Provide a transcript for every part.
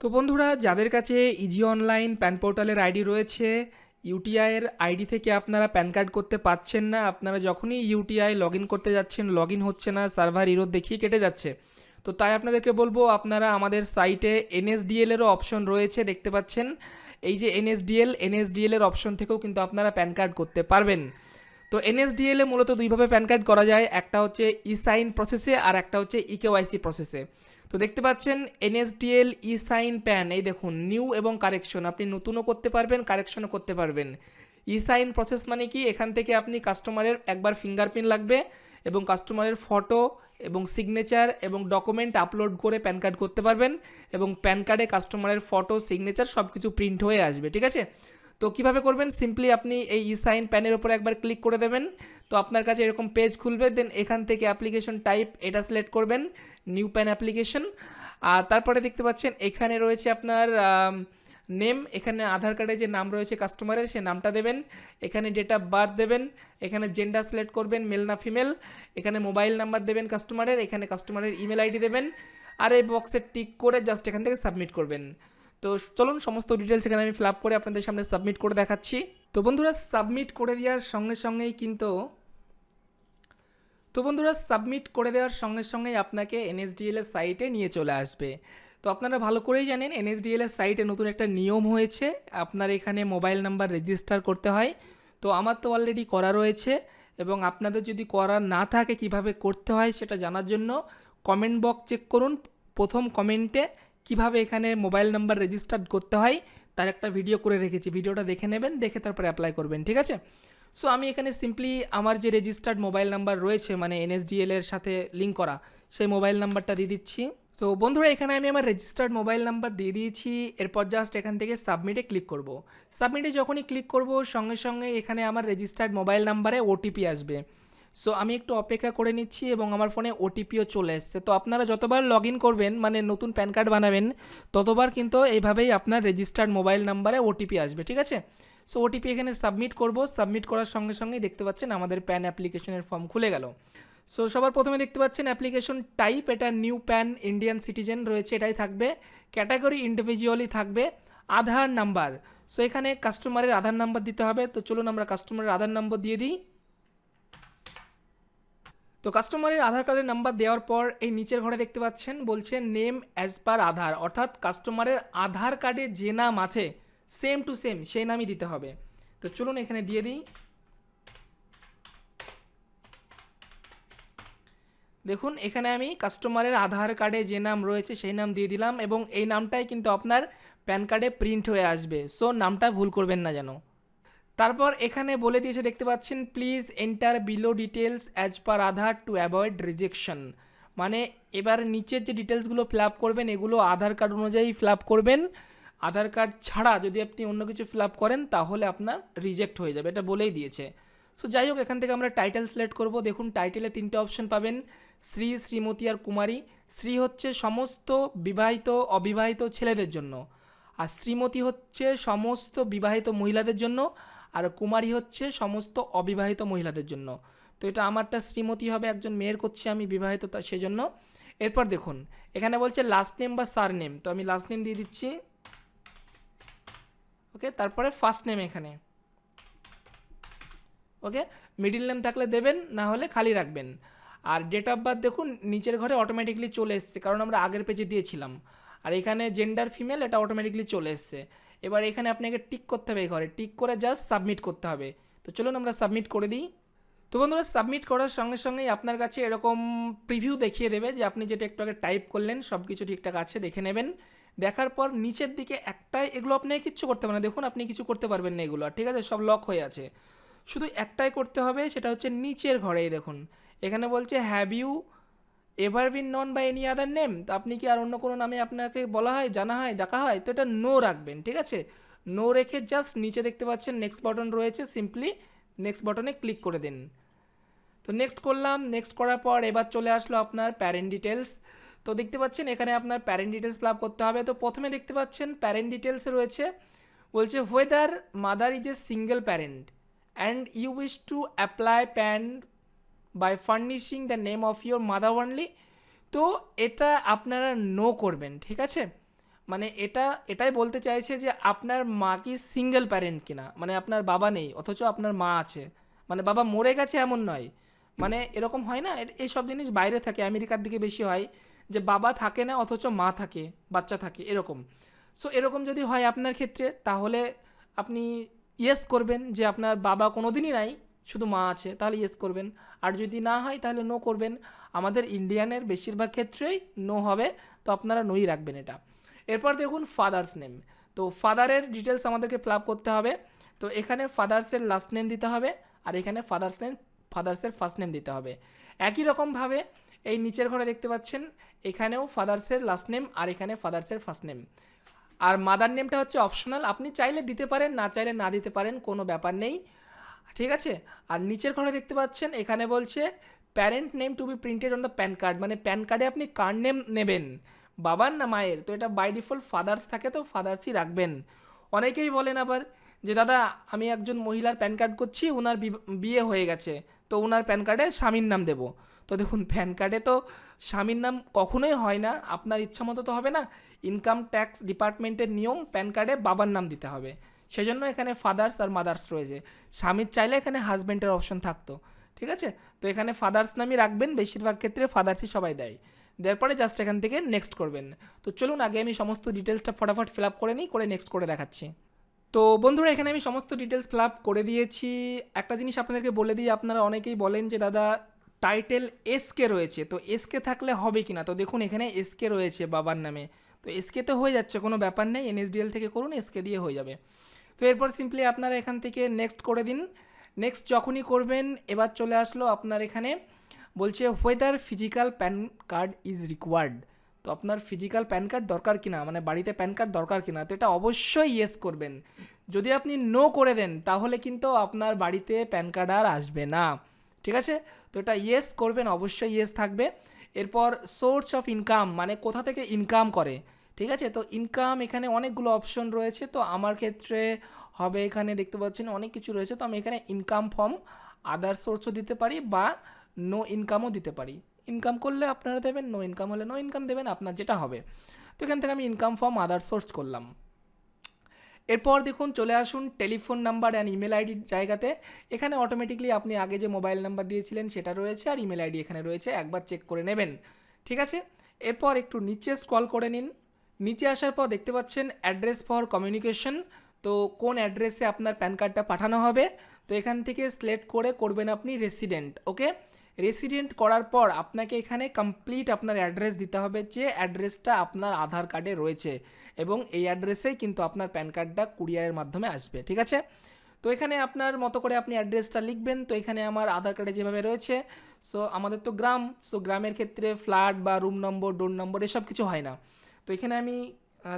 তো বন্ধুরা, যাদের কাছে ইজি অনলাইন প্যান পোর্টালের আইডি রয়েছে ইউটিআইয়ের আইডি থেকে আপনারা প্যান কার্ড করতে পাচ্ছেন না। আপনারা যখনই ইউটিআই লগ ইন করতে যাচ্ছেন লগ ইন হচ্ছে না সার্ভার ইরোদ দেখিয়ে কেটে যাচ্ছে। তো তাই আপনাদেরকে বলব, আপনারা আমাদের সাইটে এনএসডিএল এরও অপশন রয়েছে, দেখতে পাচ্ছেন। এই যে এনএসডিএল এনএসডিএল এর অপশন থেকেও কিন্তু আপনারা প্যান কার্ড করতে পারবেন। তো এনএসডিএল মূলত দুইভাবে প্যান কার্ড করা যায়, একটা হচ্ছে ই সাইন প্রসেসে আর একটা হচ্ছে ইকেওয়াইসি প্রসেসে তো দেখতে পাচ্ছেন, এনএসডিএল ই সাইন প্যান এই দেখুন নিউ এবং কারেকশন আপনি নতুনও করতে পারবেন কারেকশনও করতে পারবেন। ই সাইন প্রসেস মানে কি? এখান থেকে আপনি কাস্টমারের একবার ফিঙ্গারপ্রিন্ট লাগবে এবং কাস্টমারের ফটো এবং সিগনেচার এবং ডকুমেন্ট আপলোড করে প্যান কার্ড করতে পারবেন এবং প্যান কার্ডে কাস্টমারের ফটো সিগনেচার সব কিছু প্রিন্ট হয়ে আসবে, ঠিক আছে? তো কীভাবে করবেন? সিম্পলি আপনি এই ই সাইন প্যানের উপর একবার ক্লিক করে দেবেন। তো আপনার কাছে এরকম পেজ খুলবে দেন এখান থেকে অ্যাপ্লিকেশন টাইপ এটা সিলেক্ট করবেন নিউ প্যান অ্যাপ্লিকেশন আর তারপরে দেখতে পাচ্ছেন এখানে রয়েছে আপনার নেম এখানে আধার কার্ডে যে নাম রয়েছে কাস্টমারের সে নামটা দেবেন। এখানে ডেট অফ বার্থ দেবেন, এখানে জেন্ডার সিলেক্ট করবেন মেল না ফিমেল এখানে মোবাইল নাম্বার দেবেন কাস্টমারের এখানে কাস্টমারের ইমেল আইডি দেবেন। আর এই বক্সে টিক করে জাস্ট এখান থেকে সাবমিট করবেন। তো চলুন, সমস্ত ডিটেলস এখানে আমি ফিল করে আপনাদের সামনে সাবমিট করে দেখাচ্ছি। তো বন্ধুরা সাবমিট করে দেওয়ার সঙ্গে সঙ্গেই কিন্তু তো বন্ধুরা সাবমিট করে দেওয়ার সঙ্গে সঙ্গেই আপনাকে এনএসডিএল এর সাইটে নিয়ে চলে আসবে। তো আপনারা ভালো করেই জানেন এনএসডিএল এর সাইটে নতুন একটা নিয়ম হয়েছে। আপনার এখানে মোবাইল নাম্বার রেজিস্টার করতে হয়। তো আমার তো অলরেডি করা রয়েছে এবং আপনাদের যদি করা না থাকে কীভাবে করতে হয় সেটা জানার জন্য কমেন্ট বক্স চেক করুন। প্রথম কমেন্টে কীভাবে এখানে মোবাইল নাম্বার রেজিস্টার করতে হয়, তার একটা ভিডিও করে রেখেছি। ভিডিওটা দেখে নেবেন, দেখে তারপরে অ্যাপ্লাই করবেন, ঠিক আছে? সো আমি এখানে সিম্পলি আমার যে রেজিস্টার্ড মোবাইল নাম্বার রয়েছে মানে এনএসডিএল এর সাথে লিঙ্ক করা, সেই মোবাইল নাম্বারটা দিয়ে দিচ্ছি। তো বন্ধুরা, এখানে আমি আমার রেজিস্টার্ড মোবাইল নাম্বার দিয়ে দিয়েছি। এরপর জাস্ট এখান থেকে সাবমিটে ক্লিক করব। সাবমিটে যখনই ক্লিক করব, সঙ্গে সঙ্গে এখানে আমার রেজিস্টার্ড মোবাইল নাম্বারে ওটিপি আসবে। সো আমি একটু অপেক্ষা করে নিচ্ছি এবং আমার ফোনে ওটিপিও চলে এসছে। তো আপনারা যতবার লগ করবেন মানে নতুন প্যান কার্ড বানাবেন, ততবার কিন্তু এইভাবেই আপনার রেজিস্টার্ড মোবাইল নাম্বারে ওটিপি আসবে, ঠিক আছে? সো ওটিপি এখানে সাবমিট করব। সাবমিট করার সঙ্গে সঙ্গেই দেখতে পাচ্ছেন আমাদের প্যান অ্যাপ্লিকেশনের ফর্ম খুলে গেল। সো সবার প্রথমে দেখতে পাচ্ছেন অ্যাপ্লিকেশন টাইপ এটা নিউ প্যান ইন্ডিয়ান সিটিজেন রয়েছে, এটাই থাকবে। ক্যাটাগরি ইন্ডিভিজুয়ালি থাকবে, আধার নাম্বার সো এখানে কাস্টমারের আধার নাম্বার দিতে হবে। তো চলুন আমরা কাস্টমারের আধার নম্বর দিয়ে দিই। তো কাস্টমারের আধার কার্ডের নাম্বার দেওয়ার পর এই নিচের ঘরে দেখতে পাচ্ছেন বলছে নেম অ্যাজ পার আধার, অর্থাৎ কাস্টমারের আধার কার্ডে যে নাম আছে সেম টু সেম সেই নামই দিতে হবে। তো চলুন এখানে দিয়ে দিই। দেখুন, এখানে আমি কাস্টমারের আধার কার্ডে যে নাম রয়েছে, সেই নাম দিয়ে দিলাম এবং এই নামটাই কিন্তু আপনার প্যান কার্ডে প্রিন্ট হয়ে আসবে। সো নামটা ভুল করবেন না যেন। তারপর এখানে বলে দিয়েছে, দেখতে পাচ্ছেন please enter below details as per Aadhaar to avoid rejection মানে এবার নিচের যে ডিটেলসগুলো ফিল আপ করবেন, এগুলো আধার কার্ড অনুযায়ী ফিল আপ করবেন। আধার কার্ড ছাড়া যদি আপনি অন্য কিছু ফিল আপ করেন, তাহলে আপনার রিজেক্ট হয়ে যাবে, এটা বলেই দিয়েছে। সো যাই হোক, এখান থেকে আমরা টাইটেল সিলেক্ট করব। দেখুন টাইটেলে তিনটে অপশন পাবেন, শ্রী, শ্রীমতী আর কুমারী। শ্রী হচ্ছে সমস্ত বিবাহিত, অবিবাহিত ছেলেদের জন্য। আর শ্রীমতী হচ্ছে সমস্ত বিবাহিত মহিলাদের জন্য। আর কুমারী হচ্ছে সমস্ত অবিবাহিত মহিলাদের জন্য। তো এটা আমারটা শ্রীমতী হবে, একজন মেয়ের করছি আমি বিবাহিত সেজন্য। এরপর দেখুন, এখানে বলছে লাস্ট নেম বা সার নেম তো আমি লাস্ট নেম দিয়ে দিচ্ছি। ওকে, তারপরে ফার্স্ট নেম এখানে। ওকে মিডিল নেম থাকলে দেবেন, না হলে খালি রাখবেন। আর ডেট অফ বার্থ দেখুন, নিচের ঘরে অটোমেটিকলি চলে এসছে, কারণ আমরা আগের পেজে দিয়েছিলাম। আর এখানে জেন্ডার ফিমেল এটা অটোমেটিকলি চলে এসছে। এবার এখানে আপনাকে টিক করতে হবে এই ঘরে। টিক করে জাস্ট সাবমিট করতে হবে। তো চলুন আমরা সাবমিট করে দিই। তো বন্ধুরা সাবমিট করার সঙ্গে সঙ্গেই আপনার কাছে এরকম প্রিভিউ দেখিয়ে দেবে যে আপনি যেটা একটু আগে টাইপ করলেন সব কিছু ঠিকঠাক আছে, দেখে নেবেন। দেখার পর নিচের দিকে একটাই, এগুলো আপনি কিচ্ছু করতে পারেন না। দেখুন, আপনি কিছু করতে পারবেন না এগুলো। ঠিক আছে? সব লক হয়ে আছে। শুধু একটাই করতে হবে, সেটা হচ্ছে নিচের ঘরেই দেখুন। এখানে বলছে have you ever been known by any other name তো আপনি কি আর অন্য কোনো নামে আপনাকে বলা হয়, জানা হয়, ডাকা হয়? তো এটা নো রাখবেন, ঠিক আছে? নো রেখে জাস্ট নিচে দেখতে পাচ্ছেন নেক্সট বাটন রয়েছে সিম্পলি নেক্সট বাটনে ক্লিক করে দিন। তো নেক্সট করলাম নেক্সট করার পর এবার চলে আসলো আপনার প্যারেন্ট ডিটেলস তো দেখতে পাচ্ছেন এখানে আপনার প্যারেন্ট ডিটেলস ফিল করতে হবে। তো প্রথমে দেখতে পাচ্ছেন প্যারেন্ট ডিটেলসে রয়েছে, বলছে whether mother is a single parent and you wish to apply PAN by furnishing the name of your mother only তো এটা আপনারা নো করবেন, ঠিক আছে? মানে এটা, এটাই বলতে চাইছে যে আপনার মা কি সিঙ্গেল প্যারেন্ট কিনা? মানে আপনার বাবা নেই, অথচ আপনার মা আছে। মানে বাবা মরে গেছে এমন নয়। মানে এরকম হয় না? এইসব জিনিস বাইরে থাকে, আমেরিকার দিকে বেশি হয় যে বাবা থাকে না, অথচ মা থাকে, বাচ্চা থাকে, এরকম। সো এরকম যদি হয় আপনার ক্ষেত্রে, তাহলে আপনি ইয়েস করবেন যে আপনার বাবা কোনো দিনই নাই শুধু মা আছে, তাহলে ইয়েস করবেন। আর যদি না হয়, তাহলে নো করবেন। আমাদের ইন্ডিয়ানের বেশিরভাগ ক্ষেত্রেই নো হবে, তো আপনারা নোই রাখবেন এটা। এরপর দেখুন ফাদার্স নেম তো ফাদারের ডিটেলস আমাদেরকে ফিল করতে হবে। তো এখানে ফাদার্সের লাস্ট নেম দিতে হবে, আর এখানে ফাদার্স নেম ফাদার্সের ফার্স্ট নেম দিতে হবে। একই রকমভাবে এই নিচের ঘরে দেখতে পাচ্ছেন, এখানেও ফাদার্সের লাস্ট নেম আর এখানে ফাদার্সের ফার্স্ট নেম আর মাদার নেমটা হচ্ছে অপশনাল আপনি চাইলে দিতে পারেন, না চাইলে না দিতে পারেন, কোনো ব্যাপার নেই। ঠিক আছে? আর নিচের ঘরে দেখতে পাচ্ছেন, এখানে বলছে parent name to be printed on the PAN card মানে প্যান কার্ডে আপনি কার নেম নেবেন। বাবার না মায়ের? তো এটা বাই ডিফল্ট ফাদার্স থাকে, তো ফাদার্সই রাখবেন। অনেকেই বলেন আবার যে, দাদা, আমি একজন মহিলার প্যান কার্ড করছি ওনার বিয়ে হয়ে গেছে, তো ওনার প্যান কার্ডে স্বামীর নাম দেবো। তো দেখুন প্যান কার্ডে তো স্বামীর নাম কখনোই হয় না, আপনার ইচ্ছা মতো তো হবে না। ইনকাম ট্যাক্স ডিপার্টমেন্টের নিয়ম প্যান কার্ডে বাবার নাম দিতে হবে। সেজন্য এখানে ফাদার্স আর মাদার্স রয়েছে। স্বামীর চাইলে এখানে হাজব্যান্ডের অপশন থাকতো, ঠিক আছে? তো এখানে ফাদার্স নামই রাখবেন, বেশিরভাগ ক্ষেত্রে ফাদার্সই সবাই দেয়। দেওয়ার পরে জাস্ট এখান থেকে নেক্সট করবেন। তো চলুন আগে আমি সমস্ত ডিটেলসটা ফটাফট ফিল আপ করে নিই, করে নেক্সট করে দেখাচ্ছি। তো বন্ধুরা, এখানে আমি সমস্ত ডিটেলস ফিল আপ করে দিয়েছি। একটা জিনিস আপনাদেরকে বলে দিই, আপনারা অনেকেই বলেন যে, দাদা টাইটেল এসকে রয়েছে। তো এসকে থাকলে হবে কি না তো দেখুন, এখানে এসকে রয়েছে বাবার নামে। তো এসকে তো হয়ে যাচ্ছে, কোনো ব্যাপার নেই। এনএসডিএল থেকে করুন এসকে দিয়ে হয়ে যাবে। তো এরপর সিম্পলি আপনারা এখান থেকে নেক্সট করে দিন। নেক্সট যখনই করবেন, এবার চলে আসলো আপনার এখানে বলছে whether physical PAN card is required তো আপনার ফিজিক্যাল প্যান কার্ড দরকার কিনা মানে বাড়িতে প্যান কার্ড দরকার কিনা, তো এটা অবশ্যই ইয়েস করবেন। যদি আপনি নো করে দেন, তাহলে কিন্তু আপনার বাড়িতে প্যান কার্ড আর আসবে না। ঠিক আছে? তো এটা ইয়েস করবেন, অবশ্যই ইয়েস থাকবে। এরপর সোর্স অফ ইনকাম মানে কোথা থেকে ইনকাম করে, ঠিক আছে? তো ইনকাম এখানে অনেকগুলো অপশন রয়েছে, তো আমার ক্ষেত্রে হবে এখানে দেখতে পাচ্ছেন অনেক কিছু রয়েছে, তো আমি এখানে ইনকাম ফর্ম আদার সোর্সও দিতে পারি বা নো ইনকামও দিতে পারি। ইনকাম করলে আপনারা দেবেন নো ইনকাম হলে নো ইনকাম দেবেন, আপনার যেটা হবে। তো এখান থেকে আমি ইনকাম ফর্ম আদার সোর্স করলাম। এরপর দেখুন, চলে আসুন টেলিফোন নাম্বার অ্যান্ড ইমেল আইডির জায়গাতে। এখানে অটোমেটিকলি আপনি আগে যে মোবাইল নাম্বার দিয়েছিলেন সেটা রয়েছে আর ইমেল আইডি এখানে রয়েছে, একবার চেক করে নেবেন। ঠিক আছে? এরপর একটু নিচে স্ক্রল করে নিন। নিচে আসার পর দেখতে পাচ্ছেন অ্যাড্রেস ফর কমিউনিকেশন তো কোন অ্যাড্রেসে আপনার প্যান কার্ডটা পাঠানো হবে? তো এখান থেকে সিলেক্ট করে করবেন আপনি রেসিডেন্ট ওকে রেসিডেন্ট করার পর আপনাকে এখানে কমপ্লিট আপনার অ্যাড্রেস দিতে হবে যে অ্যাড্রেসটা আপনার আধার কার্ডে রয়েছে এবং এই অ্যাড্রেসেই কিন্তু আপনার প্যান কার্ডটা কুরিয়ারের মাধ্যমে আসবে, ঠিক আছে? তো এখানে আপনার মতো করে আপনি অ্যাড্রেসটা লিখবেন। তো এখানে আমার আধার কার্ডে যেভাবে রয়েছে সো আমাদের তো গ্রাম সো গ্রামের ক্ষেত্রে ফ্ল্যাট বা রুম নম্বর ডোর নম্বর এসব কিছু হয় না। তো এখানে আমি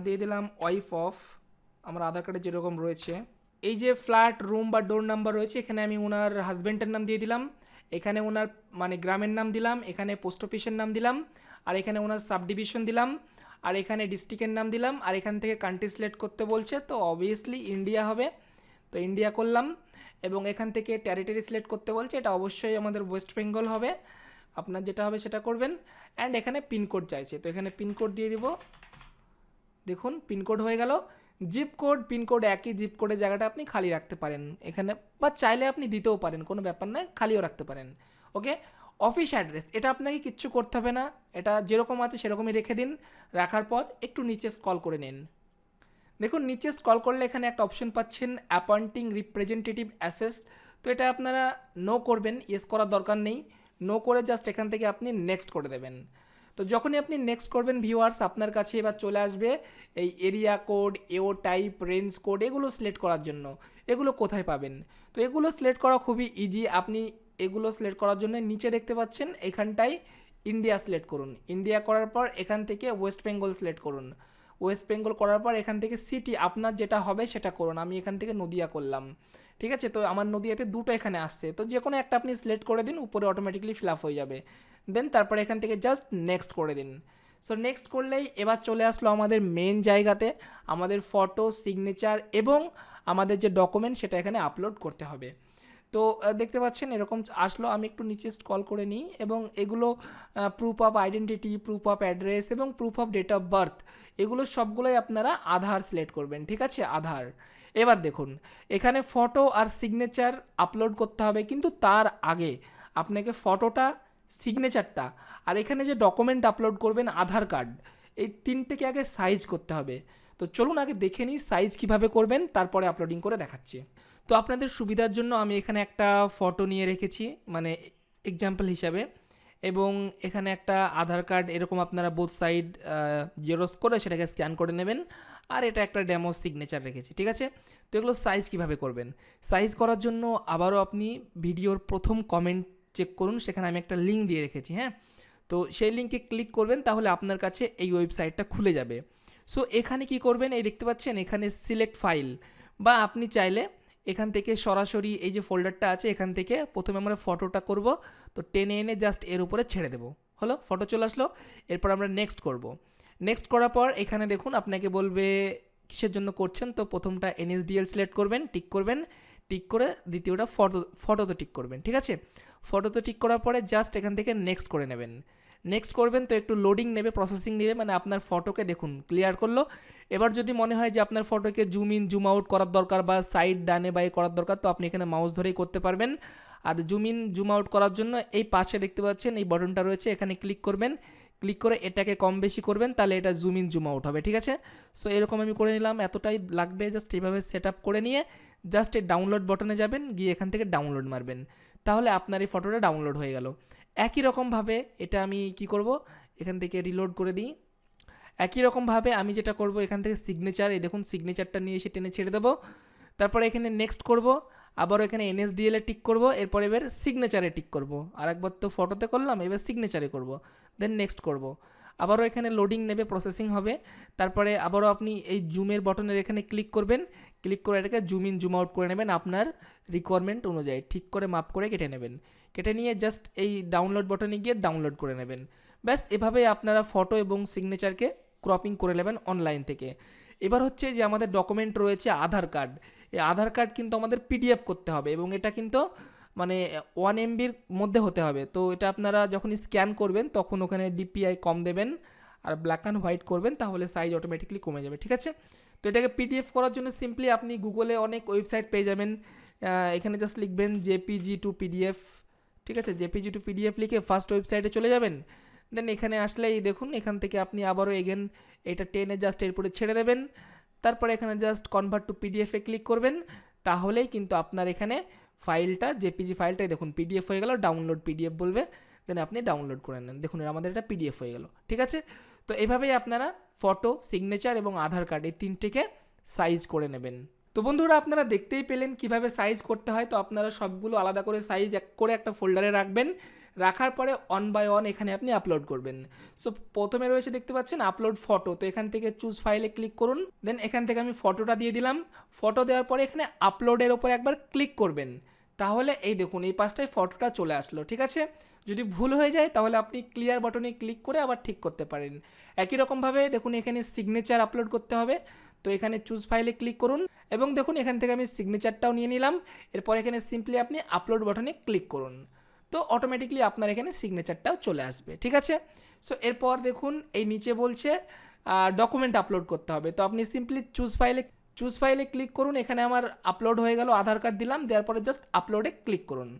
দিয়ে দিলাম ওয়াইফ অফ আমার আধার কার্ডে যেরকম রয়েছে। এই যে ফ্ল্যাট রুম বা ডোর নাম্বার রয়েছে, এখানে আমি ওনার হাজব্যান্ডের নাম দিয়ে দিলাম। এখানে ওনার মানে গ্রামের নাম দিলাম, এখানে পোস্ট অফিসের নাম দিলাম, আর এখানে ওনার সাব ডিভিশন দিলাম, আর এখানে ডিস্ট্রিক্টের নাম দিলাম, আর এখান থেকে কান্ট্রি সিলেক্ট করতে বলছে, তো অবভিয়াসলি ইন্ডিয়া হবে। তো ইন্ডিয়া করলাম, এবং এখান থেকে টেরিটরি সিলেক্ট করতে বলছে, এটা অবশ্যই আমাদের ওয়েস্ট বেঙ্গল হবে। আপনার যেটা হবে সেটা করবেন। অ্যান্ড এখানে পিনকোড চাইছে, তো এখানে পিনকোড দিয়ে দিব। দেখুন পিনকোড হয়ে গেল। জিপ কোড পিনকোড একই জিপ কোডের জায়গাটা আপনি খালি রাখতে পারেন। এখানে বা চাইলে আপনি দিতেও পারেন, কোনো ব্যাপার নয়, খালিও রাখতে পারেন। ওকে? অফিস অ্যাড্রেস এটা আপনাকে কিচ্ছু করতে হবে না। এটা যেরকম আছে সেরকমই রেখে দিন। রাখার পর একটু নিচে স্কল করে নিন। দেখুন, নিচে স্ক্রল করলে এখানে একটা অপশন পাচ্ছেন অ্যাপয়েন্টিং রিপ্রেজেন্টেটিভ অ্যাসেস তো এটা আপনারা নো করবেন ইয়েস করার দরকার নেই। নো করে জাস্ট এখান থেকে আপনি নেক্সট করে দেবেন। তো যখনই আপনি নেক্সট করবেন ভিউয়ার্স আপনার কাছে এবার চলে আসবে এই area code AO type range code এগুলো সিলেক্ট করার জন্য। এগুলো কোথায় পাবেন? তো এগুলো সিলেক্ট করা খুবই ইজি আপনি এগুলো সিলেক্ট করার জন্য নিচে দেখতে পাচ্ছেন, এখানটায় ইন্ডিয়া সিলেক্ট করুন। ইন্ডিয়া করার পর এখান থেকে ওয়েস্ট বেঙ্গল সিলেক্ট করুন। ওয়েস্ট বেঙ্গল করার পর এখান থেকে সিটি আপনার যেটা হবে সেটা করুন। আমি এখান থেকে নদিয়া করলাম। ঠিক আছে? তো আমার নদিয়াতে দুটো এখানে আসছে। তো যে কোনো একটা আপনি সিলেক্ট করে দিন, উপরে অটোমেটিকলি ফিল আপ হয়ে যাবে। দেন তারপরে এখান থেকে জাস্ট নেক্সট করে দিন। সো নেক্সট করলেই এবার চলে আসলো আমাদের মেন জায়গাতে, আমাদের ফটো সিগনেচার এবং আমাদের যে ডকুমেন্ট সেটা এখানে আপলোড করতে হবে। তো দেখতে পাচ্ছেন এরকম আসলো, আমি একটু নিচে স্ক্রল করে নিই এবং এগুলো proof of identity proof of address এবং proof of date of birth এগুলো সবগুলোই আপনারা আধার সিলেক্ট করবেন, ঠিক আছে? আধার। এবার দেখুন, এখানে ফটো আর সিগনেচার আপলোড করতে হবে, কিন্তু তার আগে আপনাকে ফটোটা সিগনেচারটা আর এখানে যে ডকুমেন্ট আপলোড করবেন, আধার কার্ড এই তিনটেকে আগে সাইজ করতে হবে। তো চলুন আগে দেখে নিই সাইজ কীভাবে করবেন, তারপরে আপলোডিং করে দেখাচ্ছি। তো আপনাদের সুবিধার জন্য আমি এখানে একটা ফটো নিয়ে রেখেছি মানে এক্সাম্পল হিসাবে। এবং এখানে একটা আধার কার্ড এরকম আপনারা বোথ সাইড জেরক্স করে সেটাকে স্ক্যান করে নেবেন। আর এটা একটা ডেমো সিগনেচার রেখেছি, ঠিক আছে? তো এগুলো সাইজ কীভাবে করবেন? সাইজ করার জন্য আবারও আপনি ভিডিওর প্রথম কমেন্ট চেক করুন, সেখানে আমি একটা লিঙ্ক দিয়ে রেখেছি হ্যাঁ? তো সেই লিঙ্কে ক্লিক করবেন, তাহলে আপনার কাছে এই ওয়েবসাইটটা খুলে যাবে। সো এখানে কি করবেন? এই দেখতে পাচ্ছেন, এখানে সিলেক্ট ফাইল বা আপনি চাইলে এখান থেকে সরাসরি এই যে ফোল্ডারটা আছে, এখান থেকে প্রথমে আমরা ফটোটা করব। তো টেনে এনে জাস্ট এর উপরে ছেড়ে দেবো। হলো? ফটো চলে আসলো। এরপর আমরা নেক্সট করব। নেক্সট করার পর এখানে দেখুন, আপনাকে বলবে কিসের জন্য করছেন? তো প্রথমটা এনএসডিএল সিলেক্ট করবেন টিক করবেন। টিক করে দ্বিতীয়টা ফটো ফটোতে টিক করবেন, ঠিক আছে? ফটোতে টিক করার পরে জাস্ট এখান থেকে নেক্সট করে নেবেন। নেক্সট করবেন তো একটু লোডিং নেবে প্রসেসিং নেবে মানে আপনার ফটোকে দেখুন ক্লিয়ার করল। এবার যদি মনে হয় যে আপনার ফটোকে জুম ইন জুম আউট করার দরকার বা সাইড ডানে বাই করার দরকার, তো আপনি এখানে মাউস ধরেই করতে পারবেন। আর জুম ইন জুম আউট করার জন্য এই পাশে দেখতে পাচ্ছেন, এই বটনটা রয়েছে, এখানে ক্লিক করবেন। ক্লিক করে এটাকে কম বেশি করবেন, তাহলে এটা জুম ইন জুম আউট হবে, ঠিক আছে? সো এরকম আমি করে নিলাম, এতটাই লাগবে জাস্ট এইভাবে সেট করে নিয়ে জাস্ট এই ডাউনলোড বটনে যাবেন, গিয়ে এখান থেকে ডাউনলোড মারবেন। তাহলে আপনার এই ফটোটা ডাউনলোড হয়ে গেল। একই রকমভাবে এটা আমি কি করব? এখান থেকে রিলোড করে দিই। একই রকমভাবে আমি যেটা করব, এখান থেকে সিগনেচার এই দেখুন সিগনেচারটা নিয়ে এসে টেনে ছেড়ে দেবো। তারপরে এখানে নেক্সট করব আবার এখানে এনএসডিএল টিক করব, এরপর এবার সিগনেচারে টিক করব। আর একবার তো ফটোতে করলাম, এবার সিগনেচারে করব। দেন নেক্সট করব। আবারও এখানে লোডিং নেবে প্রসেসিং হবে। তারপরে আবারও আপনি এই জুমের বটনের এখানে ক্লিক করবেন। ক্লিক করে এটাকে জুম ইন জুম আউট করে নেবেন আপনার রিকোয়ারমেন্ট অনুযায়ী। ঠিক করে মাপ করে কেটে নেবেন। কেটে নিয়ে জাস্ট এই ডাউনলোড বটনে গিয়ে ডাউনলোড করে নেবেন। ব্যাস এভাবে আপনারা ফটো এবং সিগনেচারকে ক্রপিং করে নেবেন অনলাইন থেকে। এবার হচ্ছে যে আমাদের ডকুমেন্ট রয়েছে আধার কার্ড এই আধার কার্ড কিন্তু আমাদের পিডিএফ করতে হবে এবং এটা কিন্তু মানে ওয়ান এমবির মধ্যে হতে হবে। তো এটা আপনারা যখন স্ক্যান করবেন, তখন ওখানে ডিপিআই কম দেবেন আর ব্ল্যাক অ্যান্ড হোয়াইট করবেন, তাহলে সাইজ অটোমেটিকলি কমে যাবে, ঠিক আছে? তো এটাকে পিডিএফ করার জন্য সিম্পলি আপনি গুগলে অনেক ওয়েবসাইট পেয়ে যাবেন। এখানে জাস্ট লিখবেন জেপিজি টু পিডিএফ ঠিক আছে? জেপিজি টু পিডিএফ লিখে ফার্স্ট ওয়েবসাইটে চলে যাবেন। দেন এখানে আসলেই দেখুন, এখান থেকে আপনি আবারও এগেন এটা টেনে জাস্ট এরপরে ছেড়ে দেবেন। তারপরে এখানে জাস্ট কনভার্ট টু পিডিএফে ক্লিক করবেন। তাহলেই কিন্তু আপনার এখানে ফাইলটা জেপিজি ফাইলটাই দেখুন পিডিএফ হয়ে গেল ডাউনলোড পিডিএফ বলবে। দেন আপনি ডাউনলোড করে নেন। দেখুন আমাদের এটা পিডিএফ হয়ে গেল, ঠিক আছে? তো এভাবেই আপনারা ফটো সিগনেচার এবং আধার কার্ড এই তিনটিকে সাইজ করে নেবেন। তো বন্ধুরা আপনারা দেখতেই পেলেন কীভাবে সাইজ করতে হয়। তো আপনারা সবগুলো আলাদা করে সাইজ এক করে একটা ফোল্ডারে রাখবেন। রাখার পরে অন বাই অন এখানে আপনি আপলোড করবেন। সো প্রথমে রয়েছে দেখতে পাচ্ছেন আপলোড ফটো তো এখান থেকে চুজ ফাইলে ক্লিক করুন। দেন এখান থেকে আমি ফটোটা দিয়ে দিলাম। ফটো দেওয়ার পরে এখানে আপলোডের ওপর একবার ক্লিক করবেন। তাহলে এই দেখুন, এই পাশটায় ফটোটা চলে আসলো, ঠিক আছে? যদি ভুল হয়ে যায়, তাহলে আপনি ক্লিয়ার বাটনে ক্লিক করে আবার ঠিক করতে পারেন। একই রকমভাবে দেখুন, এখানে সিগনেচার আপলোড করতে হবে। তো এখানে চুজ ফাইলে ক্লিক করুন এবং দেখুন এখান থেকে আমি সিগনেচারটাও নিয়ে নিলাম। এরপর এখানে সিম্পলি আপনি আপলোড বাটনে ক্লিক করুন। তো অটোমেটিকলি আপনার এখানে সিগনেচারটাও চলে আসবে, ঠিক আছে? সো এরপর দেখুন এই নিচে বলছে ডকুমেন্ট আপলোড করতে হবে। তো আপনি সিম্পলি চুজ ফাইলে চুজ ফাইলে ক্লিক করুন। এখানে আমার আপলোড হয়ে গেল, আধার কার্ড দিলাম, দেওয়ার পরে জাস্ট আপলোডে ক্লিক করুন।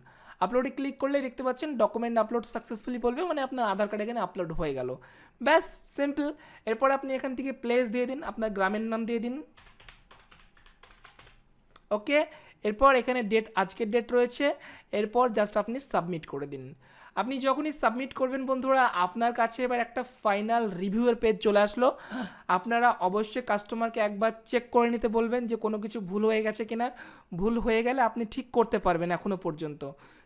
আপলোডে ক্লিক করলে দেখতে পাচ্ছেন ডকুমেন্ট আপলোড সাকসেসফুলি বলবে মানে আপনার আধার কার্ড এখানে আপলোড হয়ে গেল। ব্যাস সিম্পল এরপর আপনি এখান থেকে প্লেস দিয়ে দিন, আপনার গ্রামের নাম দিয়ে দিন। ওকে এরপর এখানে ডেট আজকের ডেট রয়েছে। এরপর জাস্ট আপনি সাবমিট করে দিন। আপনি যখনই সাবমিট করবেন বন্ধুরা, আপনার কাছে এবার একটা ফাইনাল রিভিউয়ের পেজ চলে আসলো। আপনারা অবশ্যই কাস্টমারকে একবার চেক করে নিতে বলবেন যে কোনো কিছু ভুল হয়ে গেছে কিনা। ভুল হয়ে গেলে আপনি ঠিক করতে পারবেন এখনও পর্যন্ত।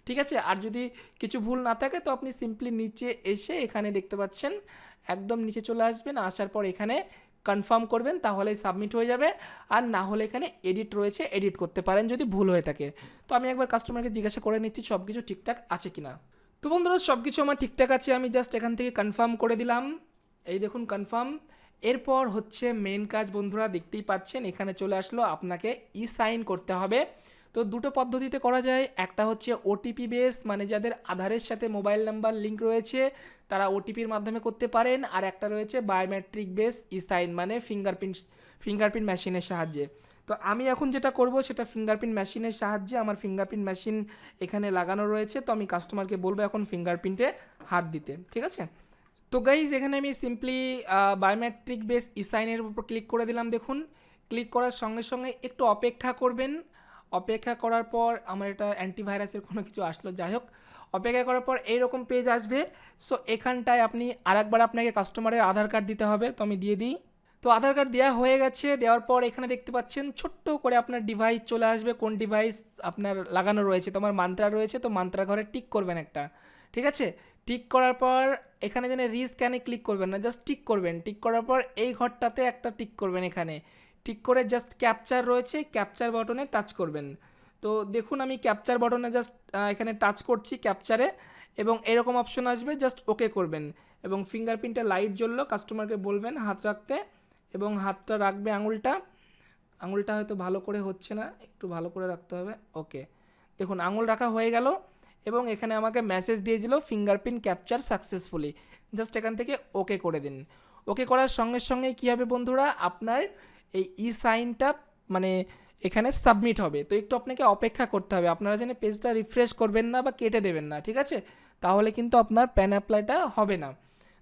ঠিক আছে? আর যদি কিছু ভুল না থাকে, তো আপনি সিম্পলি নিচে এসে এখানে দেখতে পাচ্ছেন, একদম নিচে চলে আসবেন, আসার পর এখানে কনফার্ম করবেন, তাহলেই সাবমিট হয়ে যাবে। আর না হলে এখানে এডিট রয়েছে এডিট করতে পারেন যদি ভুল হয়ে থাকে। তো আমি একবার কাস্টমারকে জিজ্ঞাসা করে নিচ্ছি সব কিছু ঠিকঠাক আছে কিনা? তো বন্ধুরা সব কিছু আমার ঠিকঠাক আছে, আমি জাস্ট এখান থেকে কনফার্ম করে দিলাম। এই দেখুন কনফার্ম এরপর হচ্ছে মেন কাজ বন্ধুরা, দেখতেই পাচ্ছেন, এখানে চলে আসলো, আপনাকে ই সাইন করতে হবে। তো দুটো পদ্ধতিতে করা যায়। একটা হচ্ছে ওটিপি বেস মানে যাদের আধারের সাথে মোবাইল নাম্বার লিঙ্ক রয়েছে, তারা ওটিপির মাধ্যমে করতে পারেন। আর একটা রয়েছে বায়োমেট্রিক বেস ইসাইন মানে ফিঙ্গারপ্রিন্ট ফিঙ্গারপ্রিন্ট মেশিনের সাহায্যে। তো আমি এখন যেটা করব, সেটা ফিঙ্গারপ্রিন্ট মেশিনের সাহায্যে আমার ফিঙ্গারপ্রিন্ট মেশিন এখানে লাগানো রয়েছে। তো আমি কাস্টমারকে বলব এখন ফিঙ্গারপ্রিন্টে হাত দিতে, ঠিক আছে? তো গাইজ এখানে আমি সিম্পলি বায়োমেট্রিক বেস ইসাইনের উপর ক্লিক করে দিলাম। দেখুন ক্লিক করার সঙ্গে সঙ্গে একটু অপেক্ষা করবেন। অপেক্ষা করার পর আমার এটা অ্যান্টিভাইরাসের কোনো কিছু আসলো যাই হোক অপেক্ষা করার পর এইরকম পেজ আসবে। সো এখানটায় আপনি আরেকবার আপনাকে কাস্টমারের আধার কার্ড দিতে হবে। তো আমি দিয়ে দিই। তো আধার কার্ড দেওয়া হয়ে গেছে। দেওয়ার পর এখানে দেখতে পাচ্ছেন ছোট্ট করে আপনার ডিভাইস চলে আসবে। কোন ডিভাইস আপনার লাগানো রয়েছে? তোমার মান্ত্রা রয়েছে। তো মান্ত্রা ঘরে টিক করবেন একটা। ঠিক আছে? টিক করার পর এখানে যেন রিস্ক্যানে ক্লিক করবেন না জাস্ট টিক করবেন। টিক করার পর এই ঘরটাতে একটা টিক করবেন এখানে। টিক করে জাস্ট ক্যাপচার রয়েছে ক্যাপচার বটনে টাচ করবেন। তো দেখুন আমি ক্যাপচার বটনে জাস্ট এখানে টাচ করছি ক্যাপচারে এবং এরকম অপশন আসবে জাস্ট ওকে করবেন। এবং ফিঙ্গারপ্রিন্টে লাইট জ্বললো কাস্টমারকে বলবেন হাত রাখতে, এবং হাতটা রাখবে আঙুলটা। আঙুলটা হয়তো ভালো করে হচ্ছে না, একটু ভালো করে রাখতে হবে ওকে দেখুন, আঙুল রাখা হয়ে গেল, এবং এখানে আমাকে মেসেজ দিয়েছিল ফিঙ্গারপ্রিন্ট ক্যাপচার সাকসেসফুলি জাস্ট এখান থেকে ওকে করে দিন। ওকে করার সঙ্গে সঙ্গে কী হবে বন্ধুরা? আপনার এই ই সাইনটা মানে এখানে সাবমিট হবে। তো একটু আপনাকে অপেক্ষা করতে হবে। আপনারা যেন পেজটা রিফ্রেশ করবেন না বা কেটে দেবেন না, ঠিক আছে? তাহলে কিন্তু আপনার প্যান অ্যাপ্লাইটা হবে না।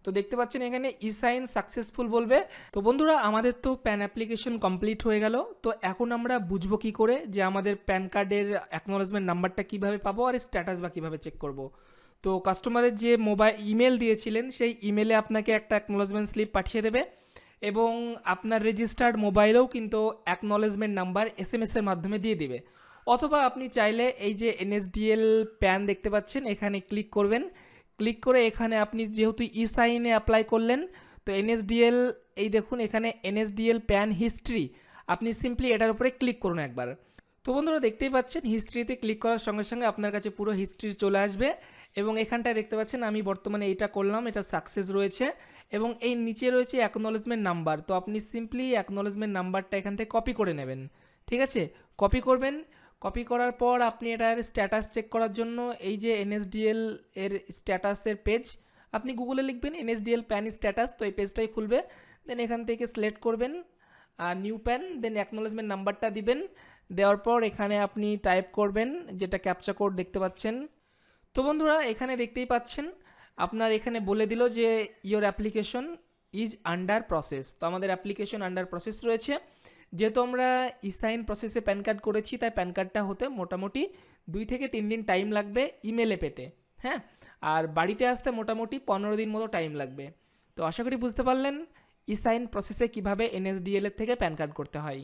তো দেখতে পাচ্ছেন এখানে ই সাইন সাকসেসফুল বলবে। তো বন্ধুরা, আমাদের তো প্যান অ্যাপ্লিকেশন কমপ্লিট হয়ে গেল। তো এখন আমরা বুঝব কি করে যে আমাদের প্যান কার্ডের অ্যাকনোলেজমেন্ট নাম্বারটা কীভাবে পাবো আর স্ট্যাটাস বা কীভাবে চেক করব। তো কাস্টমারের যে মোবাইল ইমেল দিয়েছিলেন, সেই ইমেলে আপনাকে একটা অ্যাকনোলেজমেন্ট স্লিপ পাঠিয়ে দেবে। এবং আপনার রেজিস্টার্ড মোবাইলেও কিন্তু অ্যাকনোলেজমেন্ট নাম্বার এস এম এসের মাধ্যমে দিয়ে দিবে। অথবা আপনি চাইলে এই যে এনএসডিএল প্যান দেখতে পাচ্ছেন, এখানে ক্লিক করবেন। ক্লিক করে এখানে আপনি যেহেতু ই সাইনে অ্যাপ্লাই করলেন, তো এনএসডিএল এই দেখুন এখানে এনএসডিএল প্যান হিস্ট্রি আপনি সিম্পলি এটার উপরে ক্লিক করুন একবার। তো বন্ধুরা দেখতেই পাচ্ছেন হিস্ট্রিতে ক্লিক করার সঙ্গে সঙ্গে আপনার কাছে পুরো হিস্ট্রি চলে আসবে। এবং এখানটায় দেখতে পাচ্ছেন, আমি বর্তমানে এইটা করলাম, এটা সাকসেস রয়েছে। এবং এই নিচে রয়েছে অ্যাকনোলেজমেন্ট নাম্বার তো আপনি সিম্পলি অ্যাকনোলেজমেন্ট নাম্বারটা এখান থেকে কপি করে নেবেন, ঠিক আছে? কপি করবেন কপি করার পর আপনি এটার স্ট্যাটাস চেক করার জন্য এই যে এনএসডিএল এর স্ট্যাটাসের পেজ আপনি গুগলে লিখবেন এনএসডিএল প্যান স্ট্যাটাস তো এই পেজটাই খুলবে দেন এখান থেকে সিলেক্ট করবেন আর নিউ প্যান দেন অ্যাকনোলেজমেন্ট নাম্বারটা দিবেন, দেওয়ার পর এখানে আপনি টাইপ করবেন, যেটা ক্যাপচা কোড দেখতে পাচ্ছেন। তো বন্ধুরা, এখানে দেখতেই পাচ্ছেন আপনার এখানে বলে দিল যে your application is under process তো আমাদের অ্যাপ্লিকেশন আন্ডার প্রসেস রয়েছে। যেহেতু আমরা ইসাইন প্রসেসে প্যান কার্ড করেছি, তাই প্যান কার্ডটা হতে মোটামুটি দুই থেকে তিন দিন টাইম লাগবে ইমেলে পেতে হ্যাঁ? আর বাড়িতে আসতে মোটামুটি পনেরো দিন মতো টাইম লাগবে। তো আশা করি বুঝতে পারলেন ইসাইন প্রসেসে কীভাবে এনএসডিএল এর থেকে প্যান কার্ড করতে হয়।